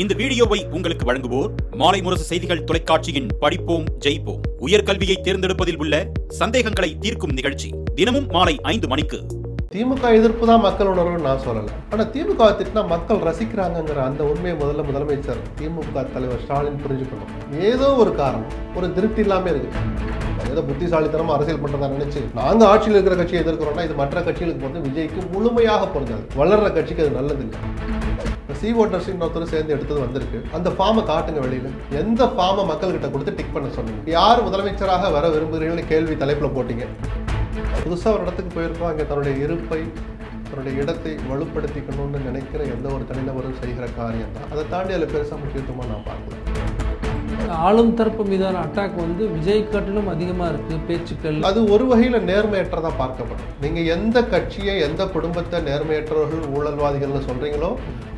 இந்த வீடியோவை உங்களுக்கு வழங்குவோர் மாலை முரசு செய்திகள் தொலைக்காட்சியின் படிப்போம் ஜெயிப்போம். உயர்கல்வியை தேர்ந்தெடுப்பதில் உள்ள சந்தேகங்களை தீர்க்கும் நிகழ்ச்சி தினமும் மாலை ஐந்து மணிக்கு. திமுக எதிர்ப்பு தான் மக்கள் உணர்வுன்னு நான் சொல்லலை. ஆனால் திமுக திட்டினா மக்கள் ரசிக்கிறாங்கங்கிற அந்த உண்மையை முதல்ல முதலமைச்சர் திமுக தலைவர் ஸ்டாலின் புரிஞ்சுக்கணும். ஏதோ ஒரு காரணம் ஒரு திருப்தி இல்லாமல் இருக்கு. ஏதோ புத்திசாலித்தனமா அரசியல் பண்றதா நினைச்சு நாங்க ஆட்சியில் இருக்கிற கட்சியை எதிர்க்கிறோம்னா இது மற்ற கட்சிகளுக்கு பொறுத்து விஜய்க்கு முழுமையாக பொருந்தாது. வளர்ற கட்சிக்கு அது நல்லதில்லை. சி ஓட்டர்ஸ் இன்னொருத்தரும் சேர்ந்து எடுத்தது வந்திருக்கு. அந்த ஃபார்மை காட்டுங்க வெளியில. எந்த ஃபார்மை மக்கள்கிட்ட கொடுத்து டிக் பண்ண சொன்னீங்க? யார் முதலமைச்சராக வர விரும்புகிறீங்கன்னு கேள்வி தலைப்பில் போட்டிங்க. புதுசாக ஒரு இடத்துக்கு போயிருக்கோம். அங்கே தன்னுடைய இருப்பை தன்னுடைய இடத்தை வலுப்படுத்திக்கணும்னு நினைக்கிற எந்த ஒரு தனிநபரும் செய்கிற காரியம் தான் அதை தாண்டி அதில் பெருசாக முக்கியத்துவமாக நான் பார்க்குறேன் ஆளும் தரப்பு மீதான அட்டாக் வந்து விஜய் காட்டிலும் அதிகமாக இருக்குது பேச்சுக்கள். அது ஒரு வகையில் நேர்மையற்றதா பார்க்கப்படும். நீங்க எந்த கட்சியை எந்த குடும்பத்தை நேர்மையற்றவர்கள் ஊழல்வாதிகள்னு சொல்றீங்களோ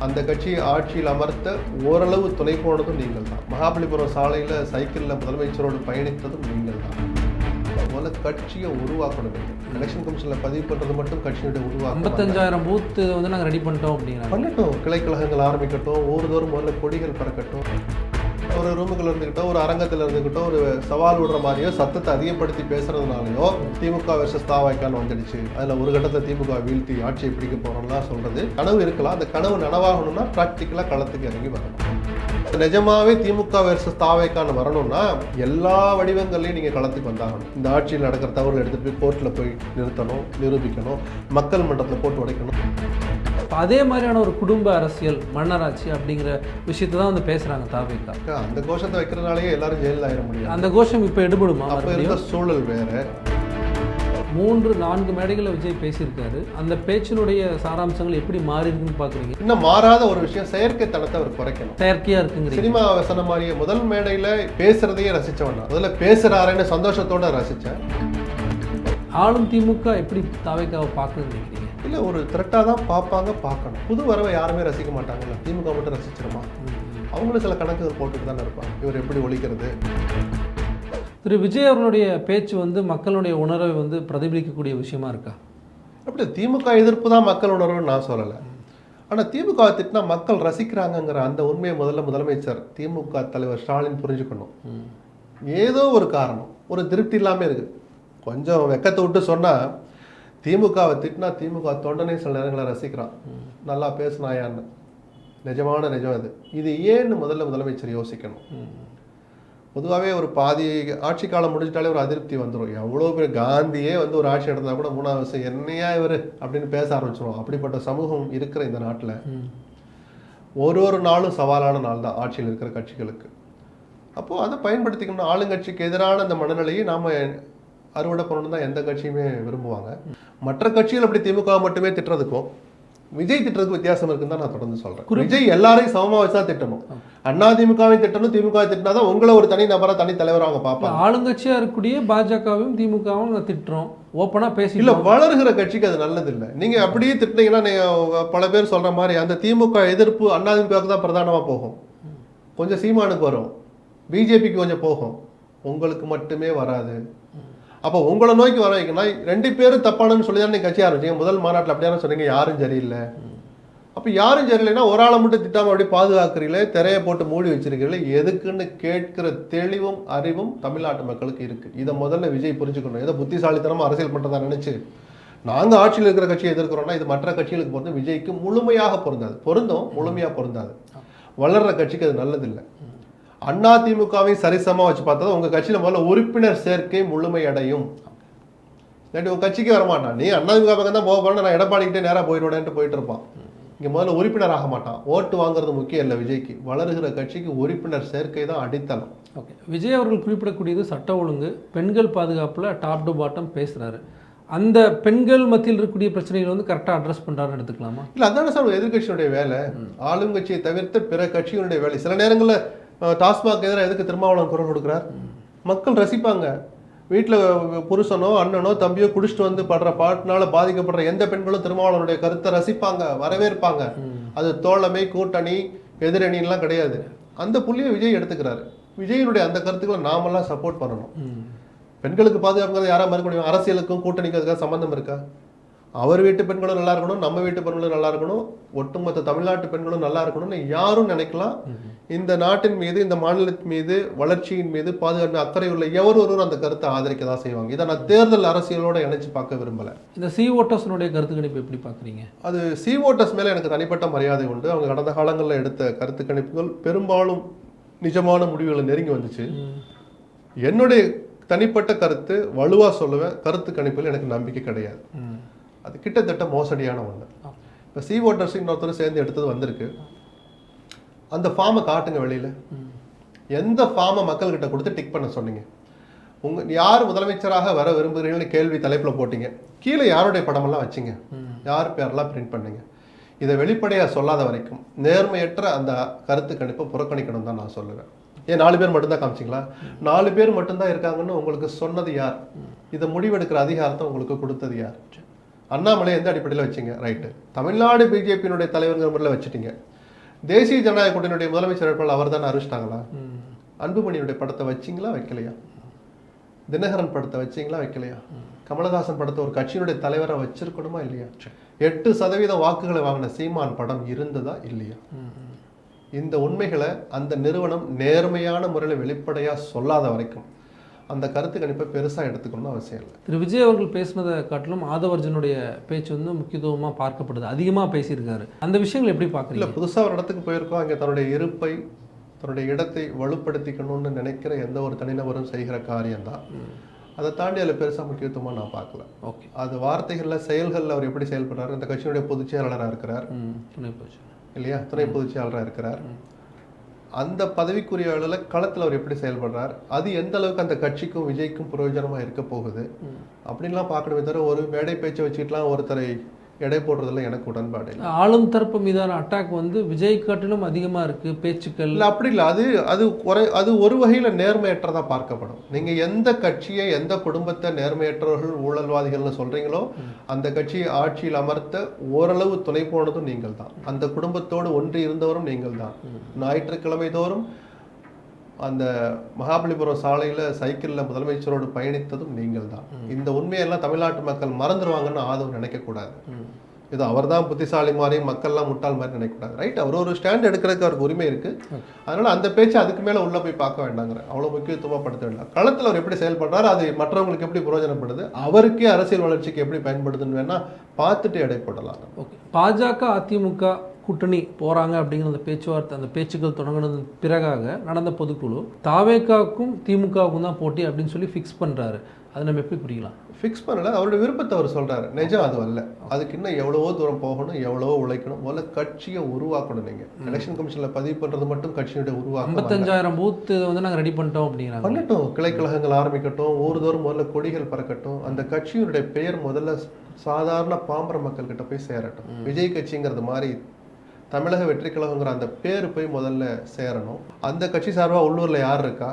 அந்த கட்சியை ஆட்சியில் அமர்த்த ஓரளவு துணை போனதும் நீங்கள் தான். மகாபலிபுரம் சாலையில சைக்கிள்ல முதலமைச்சரோடு பயணித்ததும் நீங்கள் தான். முதல்ல கட்சியை உருவாக்கணும். எலெக்ஷன் கமிஷன்ல பதிவு பண்றது மட்டும் கட்சியுடைய உருவாக்கம்? அல்ல. ஐம்பத்தஞ்சாயிரம் பூத்து வந்து நாங்கள் ரெடி பண்ணிட்டோம் அப்படிங்கிறாங்க. பண்ணட்டும். கிளைக்கழகங்கள் ஆரம்பிக்கட்டும். ஊர்தோறும் முதல்ல கொடிகள் பறக்கட்டும். ஒரு ரூமுக்குள்ள இருந்துக்கிட்டோ ஒரு அரங்கத்தில் இருந்துக்கிட்டோ ஒரு சவால் விடுற மாதிரியோ சத்தத்தை அதிகப்படுத்தி பேசுறதுனாலயோ திமுக வெர்சஸ் தாவாய்க்கான்னு வந்துடுச்சு. அதுல ஒரு கட்டத்தை திமுக வீழ்த்தி ஆட்சியை பிடிக்க போறோம்லாம் சொல்றது. கனவு இருக்கலாம். அந்த கனவு நனவாகணும்னா ப்ராக்டிக்கலாக களத்துக்கு இறங்கி வரணும். நிஜமாவே திமுக வெர்சஸ் தாவைக்கான வரணும்னா எல்லா வடிவங்கள்லையும் நீங்க களத்துக்கு வந்தாகணும். இந்த ஆட்சியில் நடக்கிற தவறுகள் எடுத்துட்டு போய் கோர்ட்டில் போய் நிறுத்தணும் நிரூபிக்கணும் மக்கள் மன்றத்தில் போட்டு உடைக்கணும். இப்ப அதே மாதிரியான ஒரு குடும்ப அரசியல் மன்னராட்சி அப்படிங்கிற விஷயத்தை தான் வந்து பேசுகிறாங்க அக்கா, அந்த கோஷத்தை வைக்கிறதுனாலயே எல்லாரும் ஜெயிலில் ஆயிட முடியும் அந்த கோஷம் இப்போ எடுபடுமா சூழல் வேற. மூன்று நான்கு மேடைகளில் விஜய் பேசியிருக்காரு. அந்த பேச்சினுடைய சாராம்சங்கள் எப்படி மாறி இருக்குன்னு பார்க்குறீங்க இன்னும் மாறாத ஒரு விஷயம் செயற்கைத்தனத்தை அவர் குறைக்கணும். செயற்கையாக இருக்குங்கிறீங்க. சினிமா வசனம் மாதிரியே முதல் மேடையில பேசுறதையே ரசிச்சவன். முதல்ல பேசுறாருன்னு சந்தோஷத்தோட ரசிச்சேன். ஆளும் திமுக எப்படி தாவேக்காவை நினைக்கிறீங்க? இல்ல ஒரு த்ரெட்டா தான் பார்ப்பாங்க பார்க்கணும். புது வரவை யாருமே ரசிக்க மாட்டாங்கல்ல. திமுக மட்டும் ரசிச்சிருமா? அவங்களும் சில கணக்குகள் போட்டுட்டு தானே இருப்பாங்க. இவர் எப்படி ஒழிக்கிறது? திரு. விஜய் அவர்களுடைய பேச்சு வந்து மக்களுடைய உணர்வை வந்து பிரதிபலிக்கக்கூடிய விஷயமா இருக்கா? அப்படி திமுக எதிர்ப்பு தான் மக்கள் உணர்வுன்னு நான் சொல்லலை. ஆனா திமுக திட்டினா மக்கள் ரசிக்கிறாங்கங்கிற அந்த உண்மையை முதல்ல முதலமைச்சர் திமுக தலைவர் ஸ்டாலின் புரிஞ்சுக்கணும். ஏதோ ஒரு காரணம் ஒரு திருப்தி இல்லாமல் இருக்கு. கொஞ்சம் வெக்கத்தை விட்டு சொன்னா திமுகவை திட்டினா திமுக தொண்டனே சில நேரங்களை ரசிக்கிறான். நல்லா பேசினாயான்னு. நிஜமான நிஜம் இது இது ஏன்னு முதல்ல முதலமைச்சர் யோசிக்கணும். பொதுவாகவே ஒரு பாதி ஆட்சி காலம் முடிஞ்சிட்டாலே ஒரு அதிருப்தி வந்துடும் எவ்வளோ பேர் காந்தியே வந்து ஒரு ஆட்சி நடந்தா கூட மூணாவது வருஷம் என்னையா இவர் அப்படின்னு பேச ஆரம்பிச்சிடும் அப்படிப்பட்ட சமூகம் இருக்கிற இந்த நாட்டில் ஒரு ஒரு நாளும் சவாலான நாள் தான் ஆட்சியில் இருக்கிற கட்சிகளுக்கு. அப்போது அதை பயன்படுத்திக்கணும். ஆளுங்கட்சிக்கு எதிரான அந்த மனநிலையை நாம் அறுவடை பண்ணணும் தான் எந்த கட்சியுமே விரும்புவாங்க. மற்ற கட்சிகள் அப்படி திமுக மட்டுமே திட்டுறதுக்கும் விஜய் திட்டுறதுக்கு வித்தியாசம் இருக்குன்னு தான் நான் தொடர்ந்து சொல்றேன். விஜய் எல்லாரையும் சமமா வச்சு தான் திட்டணும். அண்ணா திமுகவையும் திட்டணும் திமுக திட்டினா தான் உங்களை ஒரு தனி நபரா தனி தலைவரா அவங்க பார்ப்பாங்க. ஆளுங்கட்சியா இருக்கக்கூடிய பாஜகவும் திமுகவும் திட்டுறோம். ஓப்பனா இல்ல பேசிட்டோம் வளர்கிற கட்சிக்கு அது நல்லது இல்ல நீங்க அப்படியே திட்டினீங்கன்னா நீங்க பல பேர் சொல்ற மாதிரி அந்த திமுக எதிர்ப்பு அண்ணா திமுகவுக்கு தான் பிரதானமா போகும். கொஞ்சம் சீமானுக்கு வரும். பிஜேபிக்கு கொஞ்சம் போகும். உங்களுக்கு மட்டுமே வராது. அப்போ உங்களை நோக்கி வர வைக்கணும் ரெண்டு பேரும் தப்பானன்னு சொல்லி தான் நீங்க கட்சி ஆரம்பிச்சிங்க. முதல் மாநாட்டில் அப்படியான சொன்னீங்க யாரும் சரியில்லை. அப்போ யாரும் சரியில்லைன்னா ஒரு ஆளை மட்டும் திட்டாமல் அப்படி பாதுகாக்கிறீங்களே திரையை போட்டு மூடி வச்சிருக்கீங்களே எதுக்குன்னு கேட்கிற தெளிவும் அறிவும் தமிழ்நாட்டு மக்களுக்கு இருக்குது இதை முதல்ல விஜய் புரிஞ்சுக்கணும். ஏதோ புத்திசாலித்தனமாக அரசியல் பண்ணுறதா நினச்சி நாங்கள் ஆட்சியில் இருக்கிற கட்சியை எதிர்க்கிறோம்னா இது மற்ற கட்சிகளுக்கு பொருந்தும் விஜய்க்கு முழுமையாக பொருந்தாது. பொருந்தும் முழுமையாக பொருந்தாது. வளர்ற கட்சிக்கு அது நல்லதில்லை. அண்ணா திமுகவையும் சரிசமா வச்சு பார்த்தா உங்க கட்சியில முதல்ல உறுப்பினர் சேர்க்கை முழுமை அடையும். இல்லாட்டி உங்க கட்சிக்கு வரமாட்டான். நீ அண்ணா திமுக பக்கம் தான் போக போறேன் நான் எடப்பாடிக்கிட்டே நேரா போயிடுவேன்ட்டு போயிட்டு இருப்பான் இங்க முதல்ல உறுப்பினர் ஆக மாட்டான். ஓட்டு வாங்குறது முக்கியம் இல்லை விஜய்க்கு. வளருகிற கட்சிக்கு உறுப்பினர் சேர்க்கை தான் அடித்தளம். ஓகே. விஜய் அவர்கள் குறிப்பிடக்கூடியது சட்ட ஒழுங்கு பெண்கள் பாதுகாப்புல டாப் டு பாட்டம் பேசுறாரு. அந்த பெண்கள் மத்தியில் இருக்கக்கூடிய பிரச்சனைகளை வந்து கரெக்டாக அட்ரஸ் பண்றாருன்னு எடுத்துக்கலாமா? இல்ல அதான சார் ஒரு எதிர்க்கட்சியினுடைய வேலை. ஆளுங்கட்சியை தவிர்த்து பிற கட்சியினுடைய வேலை. சில நேரங்கள்ல டாஸ்மாக் எதிராக எதுக்கு திருமாவளவன் குரல் கொடுக்குறார்? மக்கள் ரசிப்பாங்க. வீட்டில் புருஷனோ அண்ணனோ தம்பியோ குடிச்சிட்டு வந்து படுற பாட்டினால பாதிக்கப்படுற எந்த பெண்களும் திருமாவளவனுடைய கருத்தை ரசிப்பாங்க வரவேற்பாங்க. அது தோழமை கூட்டணி எதிரணிலாம் கிடையாது. அந்த புள்ளியை விஜய் எடுத்துக்கிறாரு. விஜயனுடைய அந்த கருத்துக்களை நாமெல்லாம் சப்போர்ட் பண்ணணும். பெண்களுக்கு பாதுகாப்புங்கிறது யாரா மறுக்க முடியும்? அரசியலுக்கும் கூட்டணிக்கும் அதுக்காக சம்பந்தம் இருக்கா? அவர் வீட்டு பெண்களும் நல்லா இருக்கணும் நம்ம வீட்டு பெண்களும் நல்லா இருக்கணும் ஒட்டுமொத்த தமிழ்நாட்டு பெண்களும் நல்லா இருக்கணும்னு யாரும் நினைக்கலாம். இந்த நாட்டின் மீது இந்த மாநிலத்தின் மீது வளர்ச்சியின் மீது பாதுகாப்பு அக்கறை உள்ள எவர் ஒருவர் அந்த கருத்தை ஆதரிக்க தான் செய்வாங்க. இதை நான் தேர்தல் அரசியலோட இணைச்சு பார்க்க விரும்பல. இந்த சி ஓட்டர்ஸினுடைய கருத்து கணிப்பு எப்படி பார்க்குறீங்க? அது சி ஓட்டர்ஸ் மேல எனக்கு தனிப்பட்ட மரியாதை உண்டு. அவங்க கடந்த காலங்களில் எடுத்த கருத்து கணிப்புகள் பெரும்பாலும் நிஜமான முடிவுகளை நெருங்கி வந்துச்சு. என்னுடைய தனிப்பட்ட கருத்து வலுவா சொல்லுவேன். கருத்து கணிப்பில் எனக்கு நம்பிக்கை கிடையாது. அது கிட்டத்தட்ட மோசடியான ஒன்று இப்போ சி ஓட்டர்ஸ் ஒருத்தர் சேர்ந்து எடுத்தது வந்திருக்கு. அந்த ஃபார்மை காட்டுங்க வெளியில். எந்த ஃபார்மை மக்கள்கிட்ட கொடுத்து டிக் பண்ண சொன்னீங்க? உங்கள் யார் முதலமைச்சராக வர விரும்புகிறீங்கன்னு கேள்வி தலைப்பில் போட்டிங்க. கீழே யாருடைய படமெல்லாம் வச்சீங்க? யார் பேரெல்லாம் பிரிண்ட் பண்ணீங்க? இதை வெளிப்படையாக சொல்லாத வரைக்கும் நேர்மையற்ற அந்த கருத்து கணிப்பை புறக்கணிக்கணும் தான் நான் சொல்லுவேன். ஏன் நாலு பேர் மட்டும்தான் காமிச்சிங்களா? நாலு பேர் மட்டும்தான் இருக்காங்கன்னு உங்களுக்கு சொன்னது யார்? இதை முடிவெடுக்கிற அதிகாரத்தை உங்களுக்கு கொடுத்தது யார்? அண்ணாமலை எந்த அடிப்படையில் வச்சீங்க? ரைட்டு தமிழ்நாடு பிஜேபியினுடைய தலைவருங்கிற முறையில் வச்சுட்டீங்க. தேசிய ஜனநாயக கூட்டணியுடைய முதலமைச்சர் வேட்பாளர் அவர் தானே அறிவிச்சிட்டாங்களா? அன்புமணியுடைய படத்தை வச்சீங்களா வைக்கலையா? தினகரன் படத்தை வச்சீங்களா வைக்கலையா? கமலஹாசன் படத்தை ஒரு கட்சியினுடைய தலைவரை வச்சிருக்கணுமா இல்லையா? எட்டு சதவீத வாக்குகளை வாங்கின சீமான் படம் இருந்ததா இல்லையா? இந்த உண்மைகளை அந்த நிறுவனம் நேர்மையான முறையில் வெளிப்படையா சொல்லாத வரைக்கும் அந்த கருத்து கணிப்பை பெருசா எடுத்துக்கணும்னு அவசியம் இல்லை. திரு விஜய் அவர்கள் பேசினதை காட்டிலும் ஆதவர்ஜனுடைய பேச்சு வந்து முக்கியத்துவமாக பார்க்கப்படுது. அதிகமாக பேசியிருக்காரு. அந்த விஷயங்கள் எப்படி இல்ல பார்க்குறீங்க? புதுசா ஒரு இடத்துக்கு போயிருக்கோம். அங்கே தன்னுடைய இருப்பை தன்னுடைய இடத்தை வலுப்படுத்திக்கணும்னு நினைக்கிற எந்த ஒரு தனிநபரும் செய்கிற காரியம்தான். அதை தாண்டி அதில் பெருசா முக்கியத்துவமா நான் பார்க்கல. ஓகே. அது வார்த்தைகள்ல செயல்கள்ல அவர் எப்படி செயல்படுறாரு? அந்த கட்சியினுடைய பொதுச் செயலாளராக இருக்கிறார். இல்லையா? துணை பொதுச் செயலாளராக இருக்கிறார். அந்த பதவிக்குரிய அளவில் களத்தில் அவர் எப்படி செயல்படுறார்? அது எந்த அளவுக்கு அந்த கட்சிக்கும் விஜய்க்கும் பிரயோஜனமா இருக்க போகுது? அப்படின்லாம் பார்க்கணுமே தவிர ஒரு மேடை பேச்சை வச்சுக்கிட்டுலாம் ஒருத்தரை எடை போடுறதுல எனக்கு உடன்பாடு இல்லை. ஆளும் தரப்பு மீதான அட்டாக் வந்து விஜய் காட்டிலும் அதிகமாக இருக்குது பேச்சுக்கள். இல்ல அப்படி இல்லை. அது அது குறை அது ஒரு வகையில நேர்மையற்றதா பார்க்கப்படும். நீங்க எந்த கட்சியை எந்த குடும்பத்தை நேர்மையற்றவர்கள் ஊழல்வாதிகள்னு சொல்றீங்களோ அந்த கட்சியை ஆட்சியில் அமர்த்த ஓரளவு துணை போனதும் நீங்கள் தான் அந்த குடும்பத்தோடு ஒன்றி இருந்தவரும் நீங்கள் தான் ஞாயிற்றுக்கிழமை தோறும் அந்த மகாபலிபுரம் சாலையில சைக்கிள்ல முதலமைச்சரோடு பயணித்ததும் நீங்கள் தான் இந்த உண்மையெல்லாம் தமிழ்நாட்டு மக்கள் மறந்துடுவாங்கன்னு ஆதவ் நினைக்கக்கூடாது. இது அவர்தான் புத்திசாலி மாதிரி மக்கள்லாம் முட்டாள் மாதிரி நினைக்கக்கூடாது. ரைட் அவர் ஒரு ஸ்டாண்ட் எடுக்கிறதுக்கு அவருக்கு உரிமை இருக்கு. அதனால அந்த பேச்சு அதுக்கு மேல உள்ள போய் பார்க்க வேண்டாங்கிற அவ்வளவு முக்கியத்துவமா படுத்த வேண்டாம். களத்துல அவர் எப்படி செயல்படுறாரு அது மற்றவங்களுக்கு எப்படி பிரயோஜனப்படுது அவருக்கே அரசியல் வளர்ச்சிக்கு எப்படி பயன்படுதுன்னு வேணா பார்த்துட்டு எடை போடலாம். ஓகே. பாஜக அதிமுக கூட்டணி போகிறாங்க அப்படிங்கிற அந்த பேச்சுவார்த்தை அந்த பேச்சுக்கள் தொடங்கினது பிறகாக நடந்த பொதுக்குழு தாவேக்காவுக்கும் திமுகவுக்கும் தான் போட்டி அப்படின்னு சொல்லி ஃபிக்ஸ் பண்ணுறாரு அதை நம்ம எப்படி புரியலாம்? ஃபிக்ஸ் பண்ணல. அவருடைய விருப்பத்தை அவர் சொல்றாரு. நிஜம் அது அல்ல. அதுக்கு இன்னும் எவ்வளவோ தூரம் போகணும் எவ்வளவோ உழைக்கணும். முதல்ல கட்சியை உருவாக்கணும் நீங்க. எலெக்ஷன் கமிஷன்ல பதிவு பண்றது மட்டும் கட்சியுடைய உருவாக்கம். ஐம்பத்தஞ்சாயிரம் பூத்து வந்து நாங்கள் ரெடி பண்ணிட்டோம் அப்படிங்கிறாங்க. பண்ணட்டும். கிளைக்கழகங்கள் ஆரம்பிக்கட்டும். ஊர்தோறும் முதல்ல கொடிகள் பறக்கட்டும். அந்த கட்சியினுடைய பெயர் முதல்ல சாதாரண பாம்பர மக்கள் கிட்ட போய் சேரட்டும். விஜய் கட்சிங்கிறது மாதிரி தமிழக வெற்றி கழகங்கிற அந்த பேர் போய் முதல்ல சேரணும். அந்த கட்சி சார்பா உள்ளூர்ல யார் இருக்கா?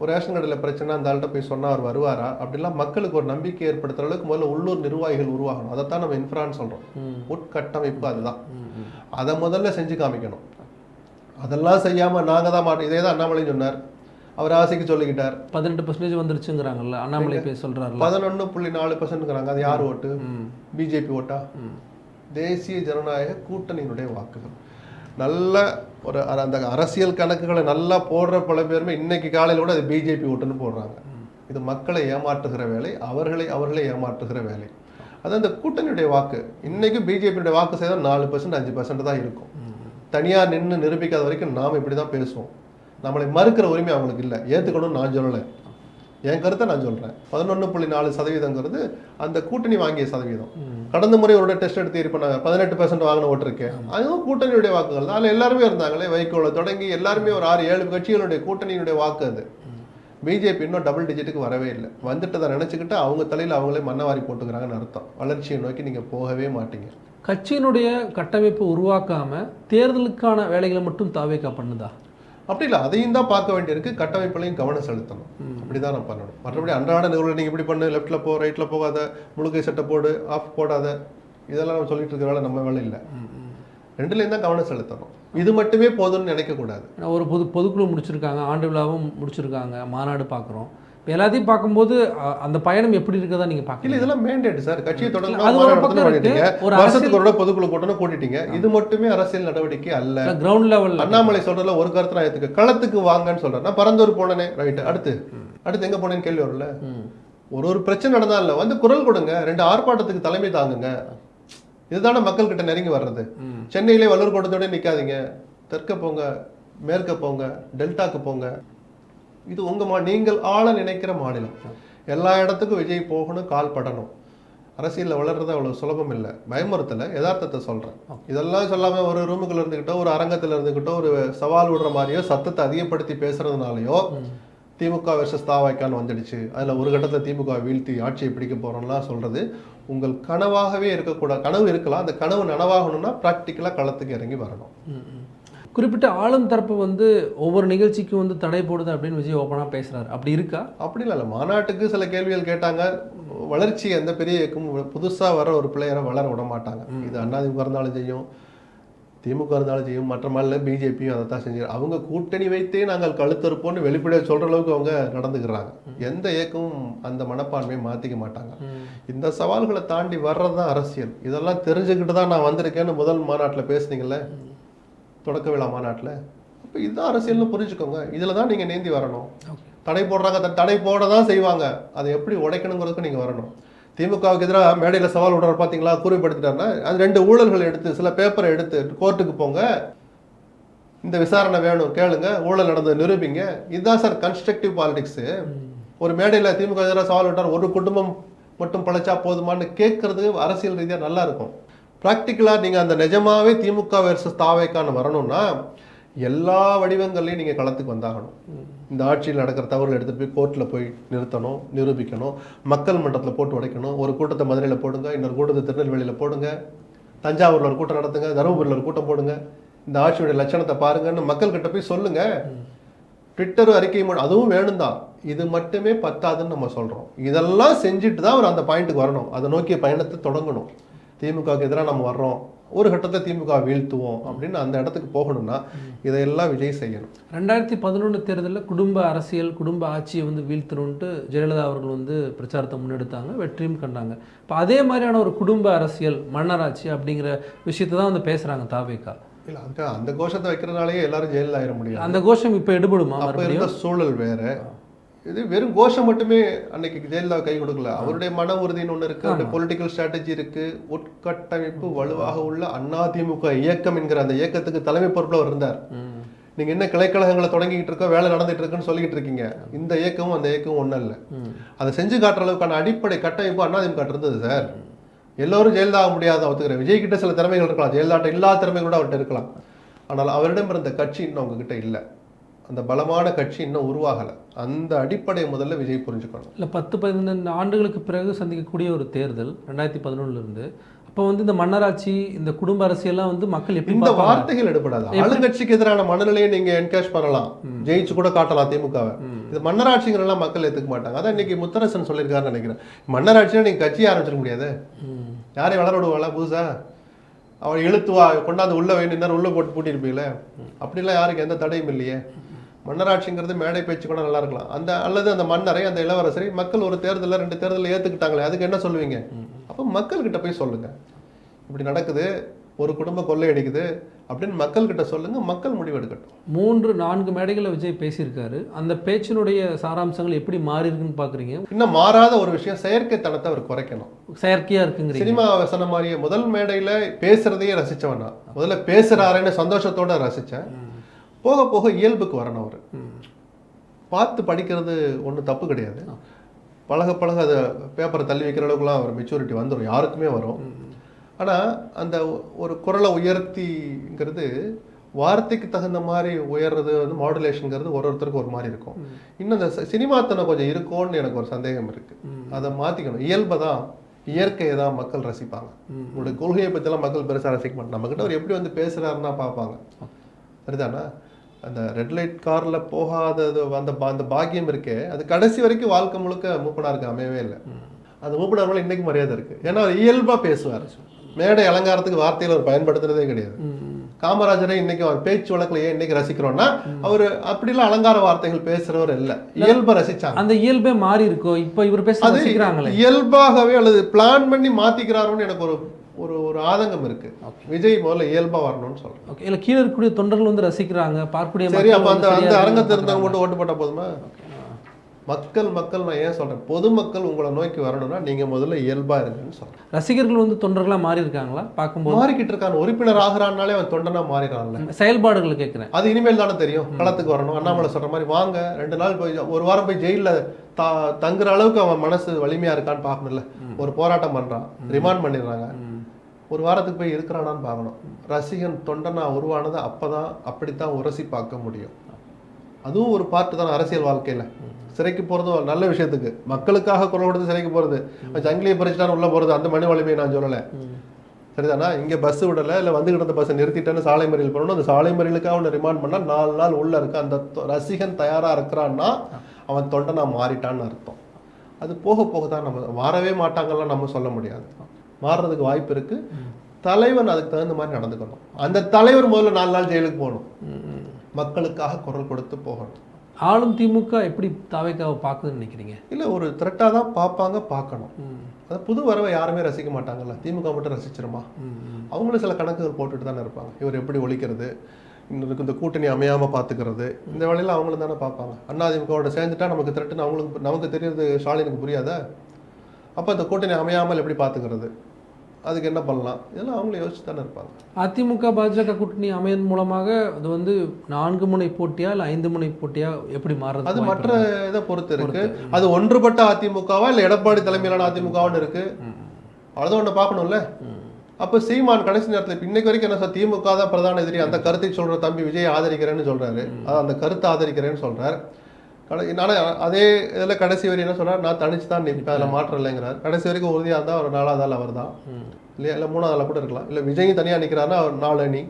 ஒரு ரேஷன் கடையில் பிரச்சனை அந்த ஆள்கிட்ட போய் சொன்னா அவர் வருவாரா? அப்படிலாம் மக்களுக்கு ஒரு நம்பிக்கை ஏற்படுத்துற அளவுக்கு முதல்ல உள்ளூர் நிர்வாகிகள் உருவாகணும். அதைத்தான் நம்ம இன்ஃப்ரான்னு சொல்றோம். உட்கட்டமைப்பு அதுதான். அதை முதல்ல செஞ்சு காமிக்கணும். அதெல்லாம் செய்யாம நாங்க தான் மாட்டோம். இதே தான் அண்ணாமலையும் சொன்னார். அவர் ஆசைக்கு சொல்லிக்கிட்டார். பதினெட்டு பர்சன்டேஜ் வந்துருச்சுங்கிறாங்கல்ல. அண்ணாமலை பேர் சொல்கிறாருல பதினொன்று புள்ளி நாலு பர்சன்ட்ங்கிறாங்க அது யார் ஓட்டு? பிஜேபி ஓட்டா? தேசிய ஜனநாயக கூட்டணியினுடைய வாக்குகள். நல்ல ஒரு அர- அந்த அரசியல் கணக்குகளை நல்லா போடுற பல பேருமே இன்னைக்கு காலையில் கூட அது பிஜேபி ஓட்டுன்னு போடுறாங்க. இது மக்களை ஏமாற்றுகிற வேலை அவர்களை அவர்களை ஏமாற்றுகிற வேலை. அது அந்த கூட்டணியுடைய வாக்கு. இன்னைக்கு பிஜேபியுடைய வாக்கு செய்தால் நாலு பர்சன்ட் அஞ்சு பர்சன்ட் தான் இருக்கும். தனியாக நின்று நிரூபிக்காத வரைக்கும் நாம் இப்படி தான் பேசுவோம். நம்மளை மறுக்கிற உரிமை அவங்களுக்கு இல்லை. ஏற்றுக்கணும்னு நான் சொல்லலை. என் கருத்தை நான் சொல்றேன். பதினொன்று புள்ளி நாலு சதவீதங்கிறது அந்த கூட்டணி வாங்கிய சதவீதம். கடந்த முறை ஒரு டெஸ்ட் எடுத்து இது பண்ணாங்க. பதினெட்டு பெர்சென்ட் வாங்கின ஓட்டு இருக்கேன் அதுவும் கூட்டணியுடைய வாக்குகள் அதில் எல்லாருமே இருந்தாங்களே வைகோல தொடங்கி எல்லாருமே ஒரு ஆறு ஏழு கட்சிகளுடைய கூட்டணியினுடைய வாக்கு அது. பிஜேபி இன்னும் டபுள் டிஜிட்டுக்கு வரவே இல்லை. வந்துட்டதை நினச்சிக்கிட்டு அவங்க தலையில் அவங்களே மண்ணவாரி போட்டுக்கிறாங்கன்னு அர்த்தம். வளர்ச்சியை நோக்கி நீங்கள் போகவே மாட்டீங்க. கட்சியினுடைய கட்டமைப்பு உருவாக்காம தேர்தலுக்கான வேலைகளை மட்டும் தாவேக்கா பண்ணுதா? அப்படி இல்லை அதையும் தான் பார்க்க வேண்டியிருக்கு. கட்டமைப்புலையும் கவனம் செலுத்தணும். அப்படிதான் நான் பண்ணணும். மற்றபடி அன்றாட நிகழ்வுகள் நீங்கள் இப்படி பண்ணு லெஃப்ட்டில் போ ரைட்டில் போகாத முழுக்கை சட்டை போடு ஆஃப் போடாத இதெல்லாம் நம்ம சொல்லிட்டு இருக்கிற வேலை நம்ம வேலை இல்லை. ரெண்டுலேயும் தான் கவனம் செலுத்தணும். இது மட்டுமே போதும்னு நினைக்கக்கூடாது ஒரு பொது பொதுக்குழு முடிச்சிருக்காங்க ஆண்டு விழாவும் முடிச்சிருக்காங்க மாநாடு பார்க்குறோம். எல்லாத்தையும் பார்க்கும்போது அந்த பயணம் எப்படி இருக்கதா இல்ல பார்க்கல இதெல்லாம் மேண்டேட் சார் கட்சியை தொடங்க அது ஒரு இருக்கு. ஒரு பொதுக்குழு கூட்டணும் கூட்டிட்டீங்க. இது மட்டுமே அரசியல் நடவடிக்கை அல்ல. கிரவுண்ட் லெவலில் அண்ணாமலை சொல்றதுல ஒரு கருத்து நான் ஏத்துக்க களத்துக்கு வாங்கன்னு சொல்றேன். நான் பரந்தூர் போனேனே. ரைட் அடுத்து. அடுத்து எங்க போனேன்னு கேள்வி வரும்ல? ஒரு ஒரு பிரச்சனை நடந்தா இல்ல. வந்து குரல் கொடுங்க. ரெண்டு ஆர்ப்பாட்டத்துக்கு தலைமை தாங்குங்க. இதுதானே மக்கள் கிட்ட நெருங்கி வர்றது. சென்னையிலே வல்லூர் கூட்டத்தோட நிக்காதீங்க. தெற்க போங்க மேற்க போங்க டெல்டாக்கு போங்க. இது உங்க மா நீங்கள் ஆள நினைக்கிற மாநிலம். எல்லா இடத்துக்கும் விஜய் போகணும் கால் படணும். அரசியலில் வளர்றது அவ்வளவு சுலபம் இல்லை. பயமுறுத்தல யதார்த்தத்தை சொல்றேன். இதெல்லாம் சொல்லாம ஒரு ரூமுக்குள்ள இருந்துக்கிட்டோ ஒரு அரங்கத்துல இருந்துக்கிட்டோ ஒரு சவால் விடுற மாதிரியோ சத்தத்தை அதிகப்படுத்தி பேசுறதுனாலயோ திமுக வெர்சஸ் தாவாய்க்கான்னு வந்துடுச்சு. அதுல ஒரு கட்டத்துல திமுக வீழ்த்தி ஆட்சியை பிடிக்க போறோம்லாம் சொல்றது உங்கள் கனவாகவே இருக்கக்கூடாது கனவு இருக்கலாம். அந்த கனவு நனவாகணும்னா ப்ராக்டிக்கலா களத்துக்கு இறங்கி வரணும். குறிப்பிட்ட ஆளும் தரப்பு வந்து ஒவ்வொரு நிகழ்ச்சிக்கும் வந்து தடை போடுது அப்படின்னு விஜய் ஓப்பனாக பேசுறாரு. அப்படி இருக்கா? அப்படி இல்லை மாநாட்டுக்கு சில கேள்விகள் கேட்டாங்க. வளர்ச்சி எந்த பெரிய இயக்கம்? புதுசா வர ஒரு பிளேயரை வளர விட மாட்டாங்க. இது அதிமுக இருந்தாலும் செய்யும் திமுக இருந்தாலும் செய்யும் மற்ற மாநில பிஜேபியும் அதை தான் செஞ்சு அவங்க கூட்டணி வைத்தே நாங்கள் கழுத்தறுப்போம்னு வெளிப்படையாக சொல்ற அளவுக்கு அவங்க நடந்துக்கிறாங்க. எந்த இயக்கமும் அந்த மனப்பான்மையை மாத்திக்க மாட்டாங்க. இந்த சவால்களை தாண்டி வர்றது தான் அரசியல். இதெல்லாம் தெரிஞ்சுக்கிட்டு தான் நான் வந்திருக்கேன்னு முதல் மாநாட்டில் பேசுனீங்கல்ல? தொடக்க விழா மாநாட்டில். அப்போ இதுதான் அரசியல்னு புரிஞ்சுக்கோங்க. இதில் தான் நீங்கள் நீந்தி வரணும். தடை போடுறாங்க தடை போட தான் செய்வாங்க. அதை எப்படி உடைக்கணுங்கிறதுக்கு நீங்கள் வரணும். திமுகவுக்கு எதிராக மேடையில் சவால் விடுறாரு பார்த்தீங்களா கூறிப்படுத்திட்டாருன்னா அது ரெண்டு ஊழல்கள் எடுத்து சில பேப்பரை எடுத்து கோர்ட்டுக்கு போங்க. இந்த விசாரணை வேணும் கேளுங்க. ஊழல் நடந்தது நிரூபிங்க. இதுதான் சார் கன்ஸ்ட்ரக்டிவ் பாலிடிக்ஸு ஒரு மேடையில் திமுக எதிராக சவால் விட்டார் ஒரு குடும்பம் மட்டும் பழைச்சா போதுமான்னு கேட்கறது அரசியல் ரீதியாக நல்லா இருக்கும். ப்ராக்டிக்கலாக நீங்கள் அந்த நிஜமாகவே திமுக வெர்சஸ் தாவேக்கான்னு வரணும்னா எல்லா வடிவங்கள்லையும் நீங்கள் களத்துக்கு வந்தாகணும். இந்த ஆட்சியில் நடக்கிற தவறுகள் எடுத்துகிட்டு போய் கோர்ட்டில் போய் நிறுத்தணும் நிரூபிக்கணும் மக்கள் மன்றத்தில் போட்டு உடைக்கணும். ஒரு கூட்டத்தை மதுரையில் போடுங்க இன்னொரு கூட்டத்தை திருநெல்வேலியில் போடுங்க தஞ்சாவூரில் ஒரு கூட்டம் நடத்துங்க தருமபுரியில் ஒரு கூட்டம் போடுங்க. இந்த ஆட்சியுடைய லட்சணத்தை பாருங்கன்னு மக்கள்கிட்ட போய் சொல்லுங்க. ட்விட்டர் அறிக்கை அதுவும் வேணும் தான் இது மட்டுமே பத்தாதுன்னு நம்ம சொல்கிறோம் இதெல்லாம் செஞ்சுட்டு தான் அவர் அந்த பாயிண்ட்டுக்கு வரணும். அதை நோக்கிய பயணத்தை தொடங்கணும். திமுகவுக்கு எதிராக நம்ம வர்றோம் ஒரு கட்டத்தை திமுக வீழ்த்துவோம் அப்படின்னு அந்த இடத்துக்கு போகணும்னா இதையெல்லாம் விஜய் செய்யணும். ரெண்டாயிரத்தி பதினொன்று தேர்தலில் குடும்ப அரசியல் குடும்ப ஆட்சியை வந்து வீழ்த்தணுன்ட்டு ஜெயலலிதா அவர்கள் வந்து பிரச்சாரத்தை முன்னெடுத்தாங்க வெற்றியும் கண்டாங்க. இப்போ அதே மாதிரியான ஒரு குடும்ப அரசியல் மன்னராட்சி அப்படிங்கிற விஷயத்தை தான் வந்து பேசுகிறாங்க தாவேக்கா. இல்ல அதுக்கு அந்த கோஷத்தை வைக்கிறதுனாலயே எல்லாரும் ஜெயிலில் ஆயிட முடியாது. அந்த கோஷம் இப்போ எடுபடுமா அப்ப இருந்த சூழல் வேற. இது வெறும் கோஷம் மட்டுமே அன்னைக்கு ஜெயலலிதா கை கொடுக்கல. அவருடைய மன உறுதின்னு ஒண்ணு இருக்கு. அவருடைய பொலிட்டிக்கல் ஸ்ட்ராட்டஜி இருக்கு. உட்கட்டமைப்பு வலுவாக உள்ள அதிமுக இயக்கம் என்கிற அந்த இயக்கத்துக்கு தலைமை பொறுப்புல அவர் இருந்தார். நீங்க என்ன கிளைக்கழகங்களை தொடங்கிட்டு இருக்கோ வேலை நடந்துட்டு இருக்குன்னு சொல்லிக்கிட்டு இருக்கீங்க. இந்த இயக்கமும் அந்த இயக்கமும் ஒண்ணும் இல்ல. அதை செஞ்சு காட்டுற அளவுக்கான அடிப்படை கட்டமைப்பு அதிமுக இருந்தது சார். எல்லோரும் ஜெயலலிதா ஆக முடியாத ஒத்துக்கிறேன் விஜய் கிட்ட சில திறமைகள் இருக்கலாம். ஜெயலலிதாட்ட இல்லாத திறமைகள் கூட அவர்கிட்ட இருக்கலாம். ஆனால் அவரிடம் இருந்த கட்சி இன்னும் அவங்க கிட்ட இல்லை. அந்த பலமான கட்சி இன்னும் உருவாகலை. அந்த அடிப்படையை முதல்ல விஜய் புரிஞ்சுக்கணும். இல்லை பத்து பதினெண்டு ஆண்டுகளுக்கு பிறகு சந்திக்கக்கூடிய ஒரு தேர்தல் ரெண்டாயிரத்தி பதினொன்றுல இருந்து. அப்போ வந்து இந்த மன்னராட்சி இந்த குடும்ப அரசியல்லாம் வந்து மக்கள் எப்படி இந்த? வார்த்தைகள் எடுபடாது. ஆளுங்கட்சிக்கு எதிரான மனநிலையை நீங்க என்கேஷ் பண்ணலாம். ஜெயிச்சு கூட காட்டலாம் திமுகவை. இது மன்னராட்சிங்கிறதெல்லாம் மக்கள் ஏத்துக்க மாட்டாங்க. அதான் இன்னைக்கு முத்தரசன் சொல்லியிருக்காருன்னு நினைக்கிறேன். மன்னராட்சினா நீங்க கட்சி ஆரம்பிச்சிட முடியாது. யாரையும் வளர விடுவாளா புதுசா? அவன் இழுத்துவா கொண்டாந்து உள்ள வை நின்று உள்ள போட்டு பூட்டியிருப்பீங்களே. அப்படிலாம் யாருக்கு எந்த தடையும் இல்லையே. மன்னராட்சிங்கிறது மேடை பேச்சு கூட நல்லா இருக்கலாம். அந்த அல்லது அந்த மன்னரை அந்த இளவரசரை மக்கள் ஒரு தேர்தலில் ரெண்டு தேர்தலில் ஏத்துக்கிட்டாங்களே அதுக்கு என்ன சொல்லுவீங்க? அப்போ மக்கள்கிட்ட போய் சொல்லுங்க. இப்படி நடக்குது ஒரு குடும்பம் கொள்ளையடிக்குது அப்படின்னு மக்கள்கிட்ட சொல்லுங்க மக்கள் முடிவெடுக்கட்டும் மூன்று நான்கு மேடைகளில் விஜய் பேசியிருக்காரு. அந்த பேச்சினுடைய சாராம்சங்கள் எப்படி மாறி இருக்குன்னு பார்க்குறீங்க இன்னும் மாறாத ஒரு விஷயம் செயற்கைத்தனத்தை அவர் குறைக்கணும். செயற்கையாக இருக்குங்கிறீங்க. சினிமா சொன்ன மாதிரியே முதல் மேடையில பேசுறதையே ரசிச்சவன் நான். முதல்ல பேசுறாருன்னு சந்தோஷத்தோட ரசிச்சேன். போக போக இயல்புக்கு வரணும் அவர். பார்த்து படிக்கிறது ஒன்றும் தப்பு கிடையாது. பழக பழக அதை பேப்பரை தள்ளி வைக்கிற அளவுக்குலாம் அவர் மெச்சூரிட்டி வந்துடும் யாருக்குமே வரும். ஆனா அந்த ஒரு குரலை உயர்த்திங்கிறது வார்த்தைக்கு தகுந்த மாதிரி உயர்றது வந்து மாடுலேஷனுங்கிறது ஒரு ஒருத்தருக்கு ஒரு மாதிரி இருக்கும். இன்னும் இந்த சி- சினிமாத்தனம் கொஞ்சம் இருக்கும்னு எனக்கு ஒரு சந்தேகம் இருக்கு. அதை மாத்திக்கணும். இயல்பை தான் இயற்கையை தான் மக்கள் ரசிப்பாங்க. உங்களுடைய கொள்கையை பற்றிலாம் மக்கள் பெருசாக ரசிக்க மாட்டாங்க. நம்மக்கிட்ட அவர் எப்படி வந்து பேசுறாருன்னா பார்ப்பாங்க. சரிதானா? அந்த ரெட் லைட் காரில் போகாதது அந்த அந்த பாக்கியம் இருக்கே அது கடைசி வரைக்கும் வாழ்க்கை முழுக்க மூப்பனாருக்கு அமையவே இல்லை. அந்த மூப்பனார் மேலே இன்னைக்கு மரியாதை இருக்கு. ஏன்னா அவர் இயல்பாக பேசுவார். மேடை அலங்காரத்துக்கு வார்த்தையில் அவர் பயன்படுத்துறதே கிடையாது. காமராஜரை இன்னைக்கு அவர் பேச்சு வழக்குல ஏன் இன்னைக்கு ரசிக்கிறோம்னா அவர் அப்படிலாம் அலங்கார வார்த்தைகள் பேசுறவர் இல்ல. இயல்பை ரசிச்சாங்க. அந்த இயல்பே மாறி இருக்கோ? இப்போ இவர் பேச இயல்பாகவே அல்லது பிளான் பண்ணி மாத்திக்கிறாரோன்னு எனக்கு ஒரு ஒரு ஒரு ஆதங்கம் இருக்கு. விஜய் முதல்ல இயல்பா வரணும்னு சொல்றேன். ஓகே இல்லை கீழே இருக்கக்கூடிய தொண்டர்கள் வந்து ரசிக்கிறாங்க பார்க்கக்கூடிய சரி அப்ப அந்த அந்த அரங்கத்தில் பார்க்கறாங்க. இருந்தவங்க மட்டும் ஓட்டு போட்டா போதுமா? மக்கள் மக்கள் நான் ஏன் சொல்றேன்? பொதுமக்கள் உங்களை நோக்கி வரணும்னா நீங்க முதல்ல இயல்பா இருங்கன்னு சொல்றேன். ரசிகர்கள் வந்து தொண்டர்களா மாறி இருக்காங்களா பார்க்கும்போது? மாறிக்கிட்டு இருக்கான் உறுப்பினர் ஆகுறான்னாலே அவன் தொண்டனா மாறிடுறான்ல. செயல்பாடுகள் கேட்குறேன். அது இனிமேல் தானே தெரியும். களத்துக்கு வரணும். அண்ணாமலை சொல்ற மாதிரி வாங்க ரெண்டு நாள் போய் ஒரு வாரம் போய் ஜெயில்ல தா தங்குற அளவுக்கு அவன் மனசு வலிமையா இருக்கான்னு பார்க்கணும்ல. ஒரு போராட்டம் பண்றான். ரிமாண்ட் பண்ணிடுறாங்க. ஒரு வாரத்துக்கு போய் இருக்கிறானான்னு பார்க்கணும். ரசிகன் தொண்டனா உருவானது அப்பதான் அப்படித்தான் உரசி பார்க்க முடியும். அதுவும் ஒரு பார்ட்டு தான் அரசியல் வாழ்க்கையில். சிறைக்கு போகிறது ஒரு நல்ல விஷயத்துக்கு. மக்களுக்காக குரல் கொடுத்து சிறைக்கு போகிறது ஜங்கிலியை சங்கிலியை பறிச்சுட்டான்னு உள்ளே போகிறது அந்த மணி வலிமையை நான் சொல்லலை. சரிதானா? இங்கே பஸ் விடலை இல்லை வந்துகிட்டு இருந்த பஸ்ஸை நிறுத்திட்டேன்னு சாலை மறியல் பண்ணணும். அந்த சாலை மறியலுக்காக அவனை ரிமாண்ட் பண்ணால் நாலு நாள் உள்ளே இருக்க அந்த ரசிகன் தயாராக இருக்கிறான்னா அவன் தொண்டனா மாறிட்டான்னு அர்த்தம். அது போக போக தான் நம்ம மாறவே மாட்டாங்கலாம் நம்ம சொல்ல முடியாது. மாறுறதுக்கு வாய்ப்பு இருக்கு. தலைவன் அதுக்கு தகுந்த மாதிரி நடந்துக்கணும். அந்த தலைவர் முதல்ல நாலு நாள் ஜெயிலுக்கு போகணும். மக்களுக்காக குரல் கொடுத்து போகணும். ஆளும் திமுக எப்படி தாவேக்காவை பார்க்குதுன்னு நினைக்கிறீங்க? இல்ல ஒரு த்ரெட்டாக தான் பார்ப்பாங்க பார்க்கணும். அதான் புது வரவை யாருமே ரசிக்க மாட்டாங்கல்ல. திமுக மட்டும் ரசிச்சிருமா? அவங்களும் சில கணக்குகள் போட்டுட்டு தானே இருப்பாங்க. இவர் எப்படி ஒழிக்கிறது? இன்னொருக்கு இந்த கூட்டணி அமையாம பாத்துக்கிறது இந்த வேலையில அவங்களும் தானே பார்ப்பாங்க. அண்ணாதிமுகவோட சேர்ந்துட்டா நமக்கு திரட்டுன்னு அவங்களுக்கு நமக்கு தெரியறது ஸ்டாலினுக்கு புரியாதா? அப்ப இந்த கூட்டணி அமையாமல் எப்படி பாத்துக்கிறது அதுக்கு என்ன பண்ணலாம்? இதெல்லாம் அவங்களும் யோசிச்சு தானே இருப்பாங்க. அதிமுக பாஜக கூட்டணி அமையன் மூலமாக அது வந்து நான்கு முனை போட்டியா இல்லை ஐந்து முனை போட்டியா எப்படி மாறுறது அது மற்ற இதை பொறுத்து இருக்கு. அது ஒன்றுபட்ட அதிமுகவா இல்ல எடப்பாடி தலைமையிலான அதிமுகவான்னு இருக்கு? அவ்வளவுதான் ஒண்ணு பார்க்கணும்ல? அப்ப சீமான் கடைசி நேரத்துல இன்னைக்கு வரைக்கும் என்ன சார் திமுக தான் பிரதான எதிரி அந்த கருத்தை சொல்ற தம்பி விஜய் ஆதரிக்கிறேன்னு சொல்றாரு. அதான் அந்த கருத்தை ஆதரிக்கிறேன்னு சொல்றாரு. கடை ஆனா அதே இதுல கடைசி வரை என்ன சொல்றாரு? நான் தனிச்சு தான் நிற்பேன் அதில் மாற்றம் இல்லைங்கிறார். கடைசி வரைக்கும் உறுதியா இருந்தா ஒரு நாலாவது ஆள் அவர் தான் இல்லையா? இல்ல மூணாவது ஆளா கூட இருக்கலாம். இல்ல விஜயும் தனியா நிக்கிறாருன்னா அவர் நாலு அணி.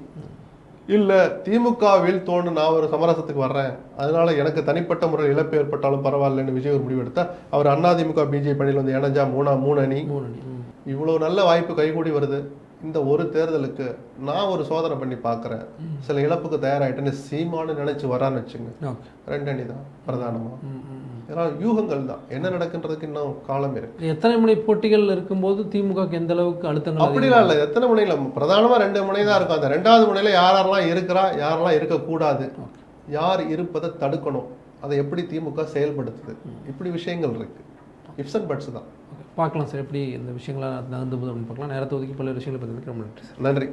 இல்ல திமுகவில் தோணு நான் ஒரு சமரசத்துக்கு வர்றேன். அதனால எனக்கு தனிப்பட்ட முறையில் இழப்பு ஏற்பட்டாலும் பரவாயில்லைன்னு விஜய் ஒரு முடிவெடுத்தா அவர் அதிமுக பிஜேபி அணியில் வந்து இணைஞ்சா மூணா மூணு அணி. மூணு அணி. ம். இவ்வளவு நல்ல வாய்ப்பு கைகூடி வருது. இந்த ஒரு தேர்தலுக்கு நான் ஒரு சோதனை பண்ணி பார்க்கறேன். சில இழப்புக்கு தயாராயிட்டேன்னு சீமானு நினைச்சு வரான்னு வச்சுங்க. ரெண்டு அணி தான் பிரதானமா. ம், ம், ம். இதெல்லாம் யூகங்கள் தான். என்ன நடக்குன்றதுக்கு இன்னும் காலம் இருக்கு. எத்தனை முனை போட்டிகள் இருக்கும்போது திமுகக்கு எந்த அளவுக்கு அழுத்தங்கள் அப்படிலாம் இல்லை. எத்தனை முனையில? பிரதானமா ரெண்டு முனை தான் இருக்கும். அந்த ரெண்டாவது முனையில யார் யாரெல்லாம் இருக்கிறா யாரெல்லாம் இருக்கக்கூடாது. யார் இருப்பதை தடுக்கணும். அதை எப்படி திமுக செயல்படுத்துது? இப்படி விஷயங்கள் இருக்கு. இப்ஸ் அண்ட் பட்ஸ் தான். பார்க்கலாம் சார் எப்படி இந்த விஷயங்களை நகர்ந்து போகுது அப்படின்னு பார்க்கலாம். நேரத்தை ஒதுக்கி பல்வேறு விஷயங்களை பற்றி ரொம்ப நன்றி சார். நன்றி.